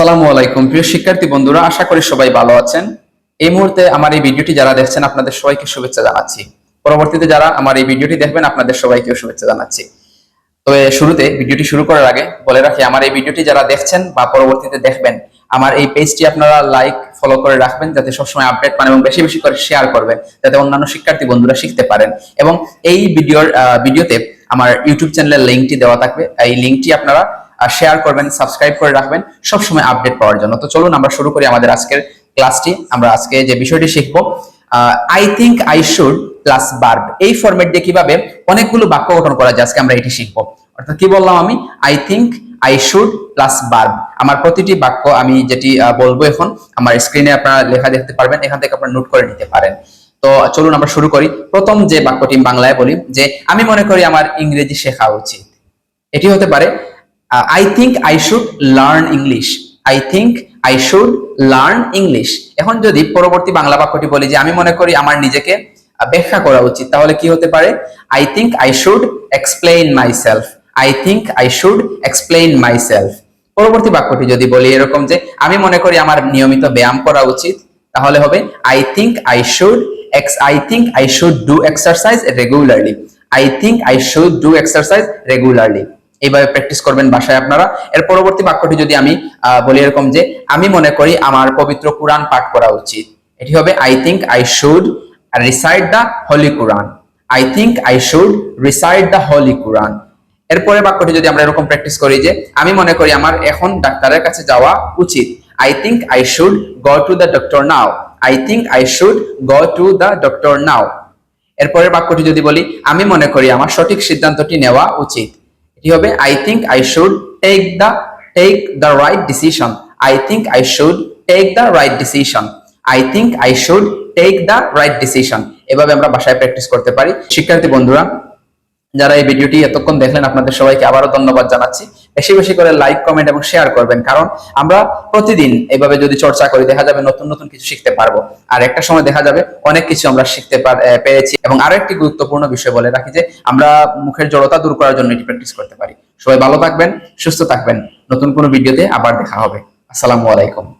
আসসালামু আলাইকুম। প্রিয় শিক্ষার্থী বন্ধুরা, আশা করি সবাই ভালো আছেন। এই মুহূর্তে আমার এই ভিডিওটি যারা দেখছেন, আপনাদের সবাইকে শুভেচ্ছা জানাচ্ছি। পরবর্তীতে যারা আমার এই ভিডিওটি দেখবেন, আপনাদের সবাইকেও শুভেচ্ছা জানাচ্ছি। তবে শুরুতে ভিডিওটি শুরু করার আগে বলে রাখি, আমার এই ভিডিওটি যারা দেখছেন বা পরবর্তীতে দেখবেন, আমার এই পেজটি আপনারা লাইক, ফলো করে রাখবেন, যাতে সবসময় আপডেট পান এবং বেশি বেশি করে শেয়ার করবেন, যাতে অন্যান্য শিক্ষার্থী বন্ধুরা শিখতে পারেন। এবং এই ভিডিওর ভিডিওতে আমার ইউটিউব চ্যানেলের লিঙ্কটি দেওয়া থাকবে। এই লিঙ্কটি আপনারা শেয়ার করবেন সাবস্ক্রাইব করে রাখবেন, সবসময় আপডেট পাওয়ার জন্য। তো চলুন আমরা শুরু করি আমাদের আজকের ক্লাসটি আমরা আজকে যে বিষয়টি শিখব I think I should plus verb এই ফরম্যাট দিয়ে কীভাবে অনেকগুলো বাক্য গঠন করা যায়, আজকে আমরা এটি শিখব। অর্থাৎ কি বললাম আমি? I think I should plus verb আমার প্রতিটি বাক্য আমি যেটি বলব এখন, আমার স্ক্রিনে আপনারা লেখা দেখতে পারবেন, এখান থেকে আপনারা নোট করে নিতে পারেন। তো চলুন আমরা শুরু করি। প্রথম যে বাক্যটি বাংলায় বলি, যে আমি মনে করি আমার ইংরেজি শেখা উচিত। এটি হতে পারে I think I should learn English I think I should learn English এখন যদি পরবর্তী বাংলা বাক্যটি বলি যে আমি মনে করি আমার নিজেকে ব্যাখ্যা করা উচিত, তাহলে কি হতে পারে? I think I should explain myself I think I should explain myself পরবর্তী বাক্যটি যদি বলি এরকম যে আমি মনে করি আমার নিয়মিত ব্যায়াম করা উচিত, তাহলে হবে I think I should ex I think I should do exercise regularly I think I should do exercise regularly এইভাবে প্র্যাকটিস করবেন বাসায় আপনারা। এর পরবর্তী বাক্যটি যদি আমি বলি এরকম যে, আমি মনে করি আমার পবিত্র কোরআন পাঠ করা উচিত। এটি হবে I think I should recite the holy Quran I think I should recite the holy Quran এরপরে বাক্যটি যদি আমরা এরকম প্র্যাকটিস করি যে, আমি মনে করি আমার এখন ডাক্তারের কাছে যাওয়া উচিত। I think I should go to the doctor now I think I should go to the doctor now এরপরের বাক্যটি যদি বলি, আমি মনে করি আমার সঠিক সিদ্ধান্তটি নেওয়া উচিত। এটি হবে? I think I should take the take the right decision I think I should take the right decision I think I should take the right decision এভাবে আমরা বাসায় প্র্যাকটিস করতে পারি। শিক্ষার্থী বন্ধুরা, যারা এই ভিডিওটি এতক্ষণ দেখলেন, আপনাদের সবাইকে আবারও ধন্যবাদ জানাচ্ছি। বেশি বেশি করে লাইক কমেন্ট এবং শেয়ার করবেন। কারণ আমরা প্রতিদিন এইভাবে যদি চর্চা করি, দেখা যাবে নতুন নতুন কিছু শিখতে পারব। আর একটা সময় দেখা যাবে অনেক কিছু আমরা শিখতে পার- পেরেছি এবং আরও একটি গুরুত্বপূর্ণ বিষয় বলে রাখি যে, আমরা মুখের জড়তা দূর করার জন্য এটি প্র্যাকটিস করতে পারি। সবাই ভালো থাকবেন, সুস্থ থাকবেন। নতুন কোনো ভিডিওতে আবার দেখা হবে। আসসালামু আলাইকুম।